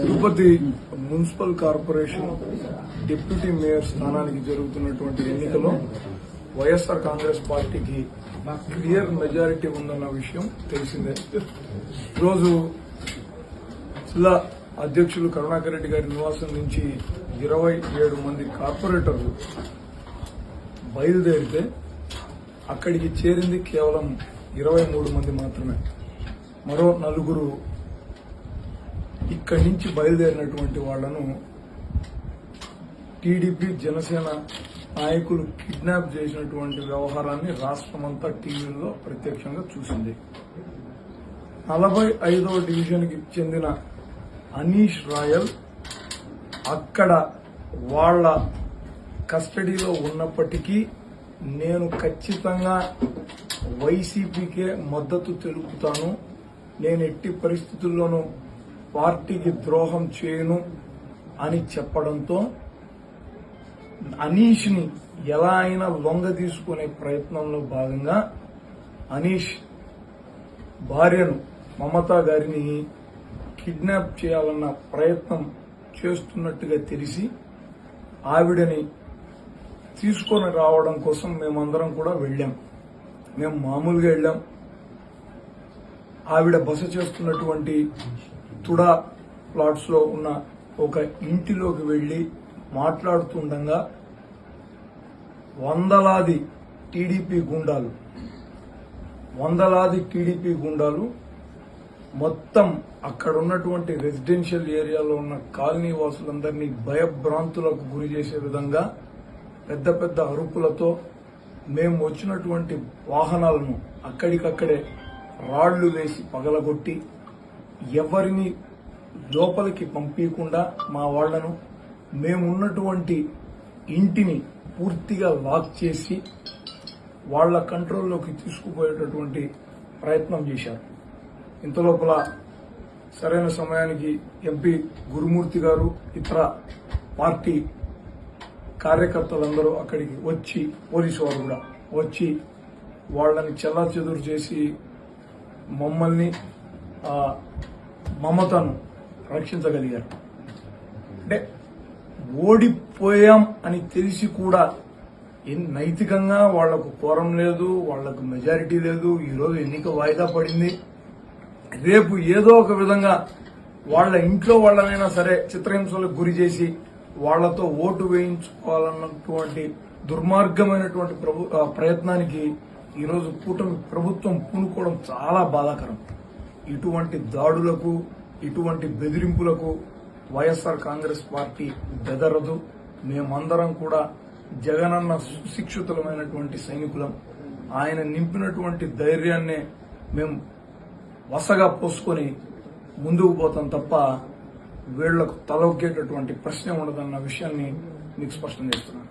Tirupati municipal corporation deputy mayor స్థానానికి జరుగుతున్నటువంటి ఎన్నికలో వైఎస్ఆర్ కాంగ్రెస్ పార్టీకి క్లియర్ మెజారిటీ ఉందన్న విషయం తెలిసిందే. ఈరోజు జిల్లా అధ్యక్షులు కరుణాకర్ రెడ్డి గారి నివాసం నుంచి ఇరవై ఏడు మంది కార్పొరేటర్లు బయలుదేరితే అక్కడికి చేరింది కేవలం ఇరవై మూడు మంది మాత్రమే. మరో నలుగురు ఇక్కడి నుంచి బయలుదేరినటువంటి వాళ్ళను టీడీపీ జనసేన నాయకులు కిడ్నాప్ చేసినటువంటి వ్యవహారాన్ని రాష్ట్రమంతా టీవీల్లో ప్రత్యక్షంగా చూసింది. నలభై ఐదవ డివిజన్కి చెందిన అనీష్ రాయల్ అక్కడ వాళ్ళ కస్టడీలో ఉన్నప్పటికీ నేను ఖచ్చితంగా వైసీపీకే మద్దతు తెలుపుతాను. నేను ఎట్టి పరిస్థితుల్లోనూ పార్టీకి ద్రోహం చేయను అని చెప్పడంతో అనీష్ని ఎలా అయినా లొంగ తీసుకునే ప్రయత్నంలో భాగంగా అనీష్ భార్యను మమతా గారిని కిడ్నాప్ చేయాలన్న ప్రయత్నం చేస్తున్నట్టుగా తెలిసి ఆవిడని తీసుకొని రావడం కోసం మేమందరం కూడా వెళ్ళాం. మేము మామూలుగా వెళ్ళాం. ఆవిడ బస చేస్తున్నటువంటి తుడా ప్లాట్స్లో ఉన్న ఒక ఇంటిలోకి వెళ్ళి మాట్లాడుతుండగా వందలాది టీడీపీ గుండాలు వందలాది టీడీపీ గుండాలు మొత్తం అక్కడ ఉన్నటువంటి రెసిడెన్షియల్ ఏరియాలో ఉన్న కాలనీ వాసులందరినీ భయభ్రాంతులకు గురి చేసే విధంగా పెద్ద పెద్ద అరుపులతో మేము వచ్చినటువంటి వాహనాలను అక్కడికక్కడే రాళ్ళు వేసి పగలగొట్టి ఎవరిని లోపలికి పంపించకుండా మా వాళ్ళను మేమున్నటువంటి ఇంటిని పూర్తిగా లాక్ చేసి వాళ్ళ కంట్రోల్లోకి తీసుకుపోయేటటువంటి ప్రయత్నం చేశారు. ఇంతలోపల సరైన సమయానికి ఎంపీ గురుమూర్తి గారు ఇతర పార్టీ కార్యకర్తలందరూ అక్కడికి వచ్చి పోలీసు వారు కూడా వచ్చి వాళ్ళని చెల్లా చెదురు చేసి మమ్మల్ని మమతను రక్షించగలిగారు. అంటే ఓడిపోయాం అని తెలిసి కూడా నైతికంగా వాళ్ళకు కోరం లేదు వాళ్ళకు మెజారిటీ లేదు ఈరోజు ఎన్నిక వాయిదా పడింది. రేపు ఏదో ఒక విధంగా వాళ్ళ ఇంట్లో వాళ్ళనైనా సరే చిత్రహింసలకు గురి చేసి వాళ్ళతో ఓటు వేయించుకోవాలన్నటువంటి దుర్మార్గమైనటువంటి ప్రభు ప్రయత్నానికి ఈరోజు కూటమి ప్రభుత్వం పూనుకోవడం చాలా బాధాకరం. ఇటువంటి దాడులకు ఇటువంటి బెదిరింపులకు వైఎస్ఆర్ కాంగ్రెస్ పార్టీ బెదరదు. మేమందరం కూడా జగనన్న సుశిక్షితులమైనటువంటి సైనికులం. ఆయన నింపినటువంటి ధైర్యాన్నే మేము వసగా పోసుకొని ముందుకు పోతాం తప్ప వీళ్ళకు తలొగ్గేటటువంటి ప్రశ్న ఉండదన్న విషయాన్ని మీకు స్పష్టం చేస్తున్నాను.